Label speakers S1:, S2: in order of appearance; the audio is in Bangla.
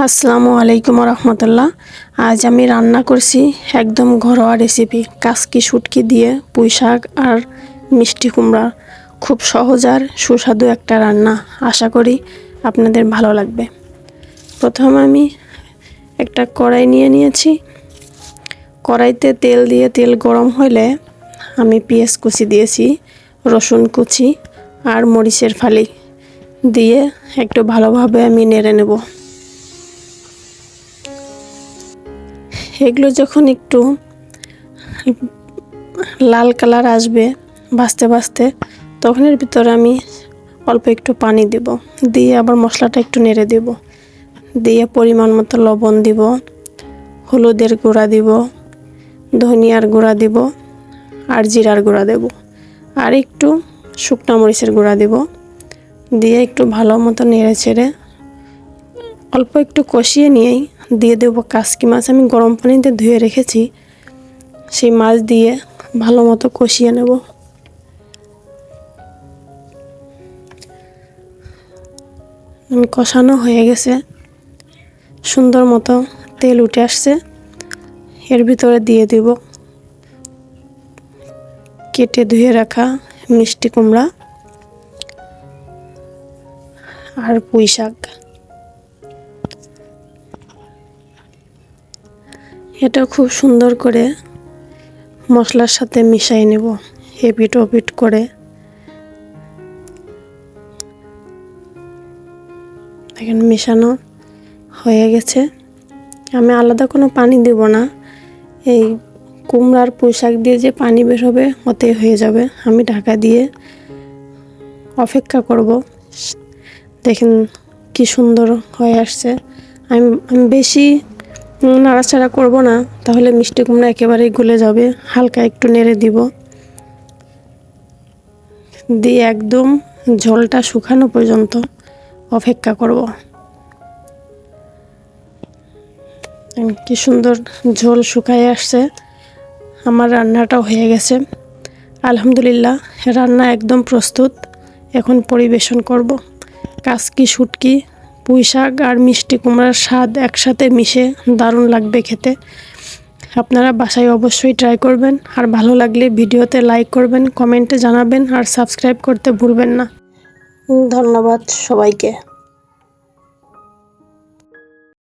S1: আসসালামু আলাইকুম রহমতুল্লাহ আজ আমি রান্না করছি একদম ঘরোয়া রেসিপি কাসকি শুটকি দিয়ে পুঁই শাক আর মিষ্টি কুমড়া। খুব সহজ আর সুস্বাদু একটা রান্না, আশা করি আপনাদের ভালো লাগবে। প্রথম আমি একটা কড়াই নিয়ে নিয়েছি। কড়াইতে তেল দিয়ে তেল গরম হলে আমি পেঁয়াজ কুচি দিয়েছি, রসুন কুচি আর মরিচের ফালি দিয়ে একটু ভালোভাবে আমি নেড়ে নেব। এগুলো যখন একটু লাল কালার আসবে ভাজতে ভাজতে, তখন এর ভিতরে আমি অল্প একটু পানি দিব। দিয়ে আবার মশলাটা একটু নেড়ে দিব। দিয়ে পরিমাণ মতো লবণ দিব, হলুদের গুঁড়া দিব, ধনিয়ার গুঁড়া দিব আর জিরার গুঁড়া দেব। আর একটু শুকনা মরিচের গুঁড়া দিব। দিয়ে একটু ভালো মতো নেড়ে ছেড়ে অল্প একটু কষিয়ে নিয়েই দিয়ে দেবো কাসকি মাছ। আমি গরম পানিতে ধুয়ে রেখেছি। সেই মাছ দিয়ে ভালো মতো কষিয়ে নেব। কষানো হয়ে গেছে। সুন্দর মতো তেল উঠে আসছে। এর ভিতরে দিয়ে দেব কেটে ধুয়ে রাখা মিষ্টি কুমড়া আর পুঁই শাক। এটা খুব সুন্দর করে মশলার সাথে মিশাই নেব এপিট ওপিট করে। দেখেন মেশানো হয়ে গেছে। আমি আলাদা কোনো পানি দেব না। এই কুমড়ার পোশাক দিয়ে যে পানি বের হবে, ওতেই হয়ে যাবে। আমি ঢাকা দিয়ে অপেক্ষা করব। দেখেন কি সুন্দর হয়ে আসছে। আমি আমি বেশি নাড়াচাড়া করব না, তাহলে মিষ্টি কুমড়া একেবারেই গলে যাবে। হালকা একটু নেড়ে দিব। দিয়ে একদম ঝোলটা শুকানো পর্যন্ত অপেক্ষা করব। কি সুন্দর ঝোল শুকায় আসছে। আমার রান্নাটাও হয়ে গেছে। আলহামদুলিল্লাহ, রান্না একদম প্রস্তুত। এখন পরিবেশন করব। কাসকি শুটকি পুঁই শাক আর মিষ্টি কুমড়ার স্বাদ একসাথে মিশে দারুণ লাগবে খেতে। আপনারা বাসায় অবশ্যই ট্রাই করবেন। আর ভালো লাগলে ভিডিওতে লাইক করবেন কমেন্টে জানাবেন আর সাবস্ক্রাইব করতে ভুলবেন না। ধন্যবাদ সবাইকে।